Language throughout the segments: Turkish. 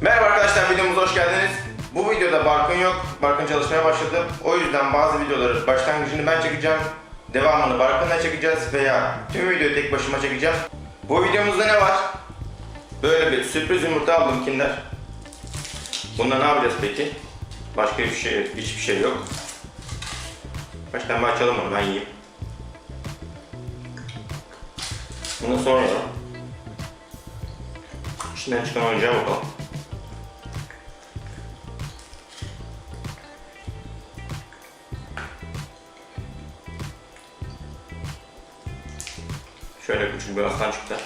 Merhaba arkadaşlar videomuza hoş geldiniz. Bu videoda Barkın yok. Barkın çalışmaya başladı. O yüzden bazı videoları başlangıcını ben çekeceğim. Devamını Barkın'la çekeceğiz veya tüm videoyu tek başıma çekeceğim. Bu videomuzda ne var? Böyle bir sürpriz yumurta aldım Kinder. Bunda ne yapacağız peki? Başka bir şey, hiçbir şey yok. Baştan bir açalım onu ben yiyeyim. Bunu sonra İçinden çıkan oyuncağa bakalım. Şöyle küçük bir aslan çıktı.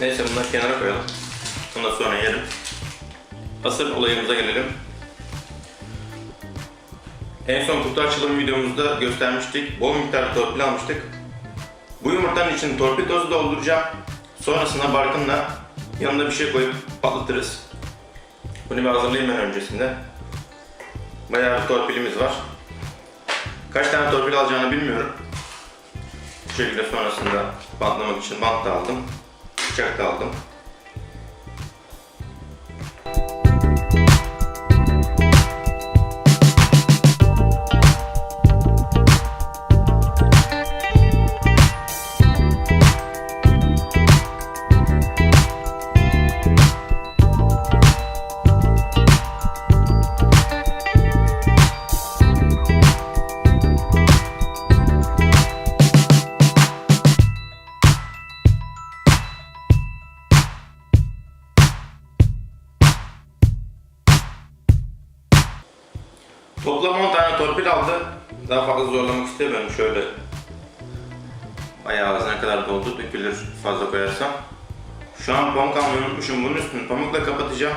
Neyse bunları kenara koyalım. Bundan sonra yerim. Asıl olayımıza gelelim. En son kutu açılım videomuzda göstermiştik. Bol miktarda torpil almıştık. Bu yumurtanın içine torpil tozu dolduracağım. Sonrasında barkınla yanına bir şey koyup patlatırız. Bunu bir hazırlayayım ben öncesinde. Bayağı bir torpilimiz var. Kaç tane torpil alacağını bilmiyorum. Bu şekilde sonrasında bantlamak için bant da aldım. Bıçak da aldım. Toplam 10 tane torpil aldı. Daha fazla zorlamak istemiyorum şöyle. Bayağı ağzına kadar doldu, dökülür fazla koyarsam. Şu an pamuk almayı unutmuşum. Bunun üstünü pamukla kapatacağım.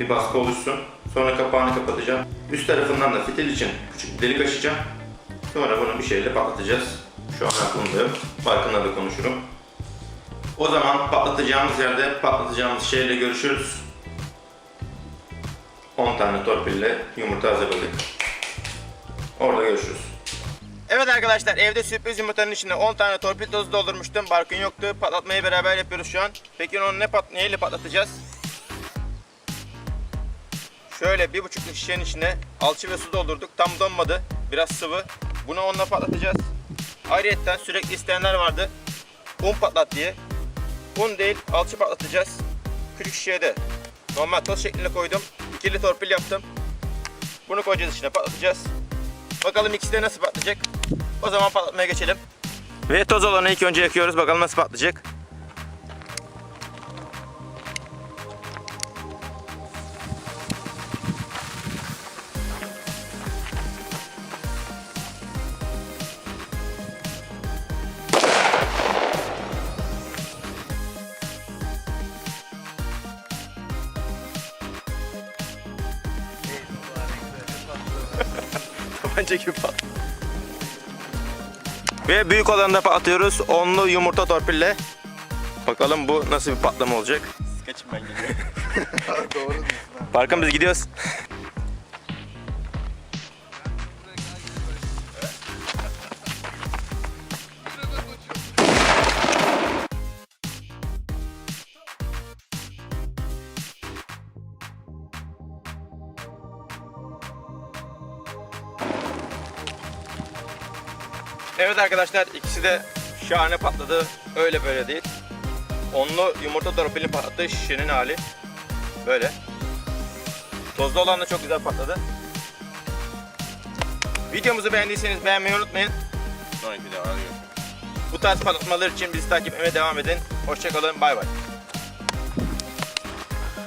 Bir baskı oluşsun. Sonra kapağını kapatacağım. Üst tarafından da fitil için küçük bir delik açacağım. Sonra bunu bir şeyle patlatacağız. Şu an aklımda yok. Farkında da konuşurum. O zaman patlatacağımız yerde patlatacağımız şeyle görüşürüz. 10 tane torpille yumurta hazırladık. Orada görüşürüz. Evet arkadaşlar evde sürpriz yumurtanın içine 10 tane torpil tozu doldurmuştum. Barkın yoktu. Patlatmayı beraber yapıyoruz şu an. Peki onu ne pat neyle patlatacağız? Şöyle bir buçukluk şişenin içine alçı ve su doldurduk. Tam donmadı. Biraz sıvı. Bunu onunla patlatacağız. Ayrıca sürekli isteyenler vardı. Un patlat diye. Un değil alçı patlatacağız. Küçük şişeye de normal toz şeklinde koydum. İkili torpil yaptım. Bunu koyacağız içine patlatacağız. Bakalım ikisi de nasıl patlayacak. O zaman patlatmaya geçelim. Ve toz olanı ilk önce yakıyoruz. Bakalım nasıl patlayacak. Tabanca gibi pat. Ve büyük olanı da patlatıyoruz. Onlu yumurta torpille. Bakalım bu nasıl bir patlama olacak. Kaçın ben geliyorum. Doğru. Barkın biz gidiyoruz. Evet arkadaşlar ikisi de şahane patladı. Öyle böyle değil. Onlu yumurta torpilini patlattı şişenin hali. Böyle. Tozlu olan da çok güzel patladı. Videomuzu beğendiyseniz beğenmeyi unutmayın. Sonraki videoda görüşürüz. Bu tarz patlatmalar için bizi takip etmeye devam edin. Hoşçakalın, bay bay.